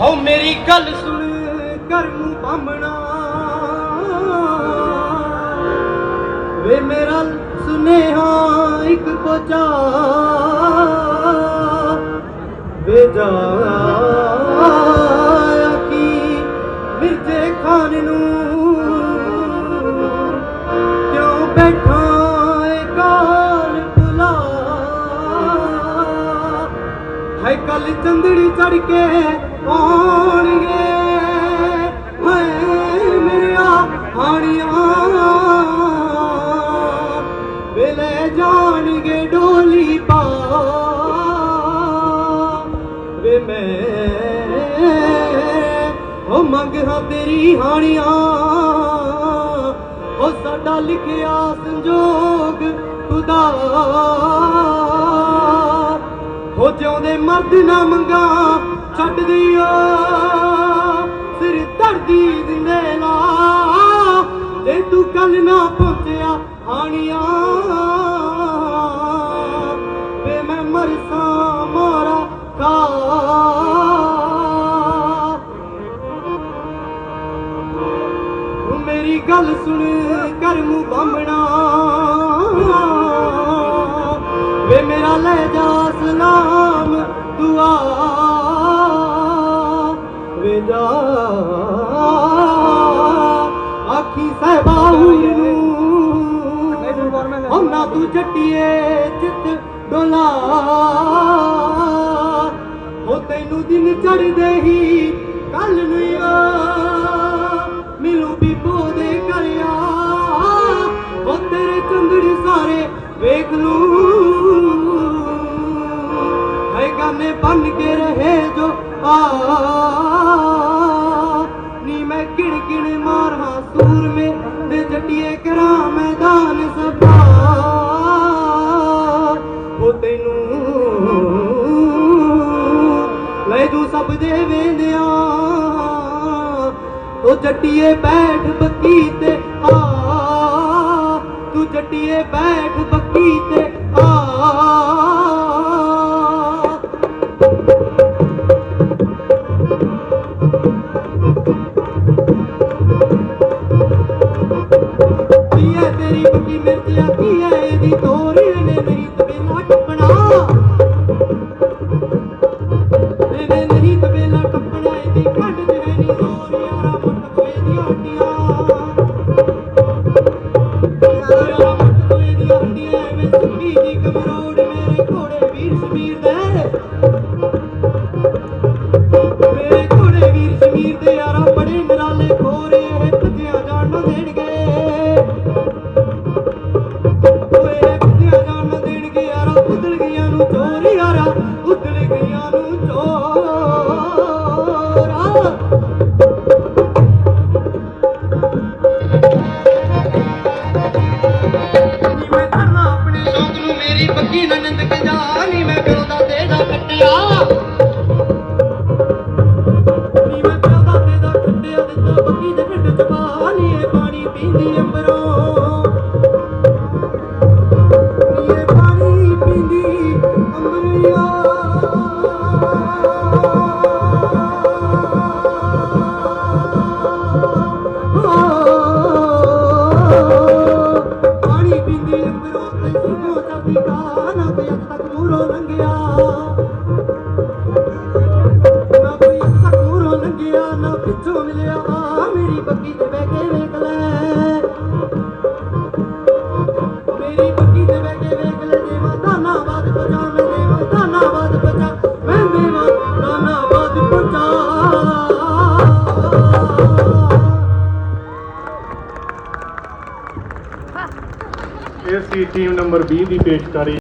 ਹੋ ਮੇਰੀ ਗੱਲ ਸੁਣ ਕਰ ਮੂੰਹ ਵੇ ਮੇਰਾ ਸੁਨੇਹਾ ਇੱਕ ਪਹੁੰਚਾ ਹੈ ਕੱਲ ਚੰਦੜੀ ਚੜ ਕੇ ਆਉਣਗੇ। ਹੈ ਮੇਰੀਆਂ ਹਾਣੀਆਂ ਵੇਲੇ ਜਾਣਗੇ ਡੋਲੀ ਪਾ। ਵੇ ਮੈਂ, ਉਹ ਮੰਗਾਂ ਤੇਰੀ ਹਾਣੀਆਂ। ਉਹ ਸਾਡਾ ਲਿਖਿਆ ਸੰਜੋਗ ਖੁਦਾ। ਜਿਉਂਦੇ ਮਰਦ ਨਾ ਮੰਗਾ, ਛੱਡ ਦਿਓ। ਸਿਰ ਧਰਦੀ ਦਿਨੇ ਲਾ ਜੇ ਤੂੰ ਕੱਲ ਨਾ ਪਹੁੰਚਿਆ ਆਣੀਆਂ। ਵੇ ਮੈਂ ਮਰਸਾਂ ਮਾਰਾ ਖਾ। ਮੇਰੀ ਗੱਲ ਸੁਣ ਕਰ ਮੂੰਹ ਬੰਮਣਾ ਵੇ ਮੇਰਾ ਲੈ ਜਾ ਸਲਾਮ ਦੁਆ। ਵੇ ਜਾ। ਆਖੀ ਸਹਿਬਾਉਰ ਨੂੰ। ਉਹਨਾਂ ਤੂੰ ਜੱਟੀਏ ਚਿੱਤ ਡੋਲਾ। ਹੋ ਤੈਨੂੰ ਦਿਨ ਚੜਦੇ ਹੀ ਕੱਲ ਨੂੰ ਆ। ਮਿਲੂ ਬੀਬੋ ਦੇ ਕਰਿਆ ਹੋ ਤੇਰੇ ਚੰਦੜੀ ਸਾਰੇ ਵੇਖ ਲੂ। ਹੈ ਗਾਨੇ ਬਨ ਕੇ ਰਹੇ ਜੋ ਆ ਨੀ ਮੈਂ ਗਿਣ ਗਿਣ ਮਾਰਾਂ ਸੂਰਮੇ ਤੇ ਜੱਟੀਏ ਕਰਾਂ ਮੈਦਾਨ ਸਭਾ। ਉਹ ਤੈਨੂੰ ਲੈ ਜੂ ਸਭ ਦੇ ਵੇਂਦਿਆਂ। ਉਹ ਜੱਟੀਏ ਬੈਠ ਬੱਕੀ ਤੇ ਆ। ਤੂੰ ਜੱਟੀਏ ਬੈਠ ਬੱਕੀ ਤੇ ਬੱਕੀ ਮਿਰਚਿਆ ਕੀ ਹੈ ਨੇ ਨਹੀਂ ਤਬੇਲਾ ਟੱਪਣਾ ਇਹਨੇ ਦਿੱਤਾ ਨੂੰ ਦੇ ਢਿੱਡ ਚ ਪਾ ਨੀ ਇਹ ਪਾਣੀ ਪੀਂਦੀ ਅੰਬਰੋਂ। ਪਾਣੀ ਪੀਂਦੀ ਅੰਬਰੋਂ ਤੇ ਕਾ ਨਾ ਕੋਈ ਅੱਜ ਤੱਕ ਮੂਰੋਂ ਲੰਘਿਆ, ਨਾ ਕੋਈ ਅੱਜ ਤੱਕ ਮੂਰੋਂ ਲੰਘਿਆ ਨਾ ਪਿੱਛੋਂ ਮਿਲਿਆ। ਮੇਰੀ ਬੱਗੀ ਤੇ ਬਹਿ ਕੇ ਇਹ ਨੰਬਰ 20 ਦੀ ਪੇਸ਼ਕਾਰੀ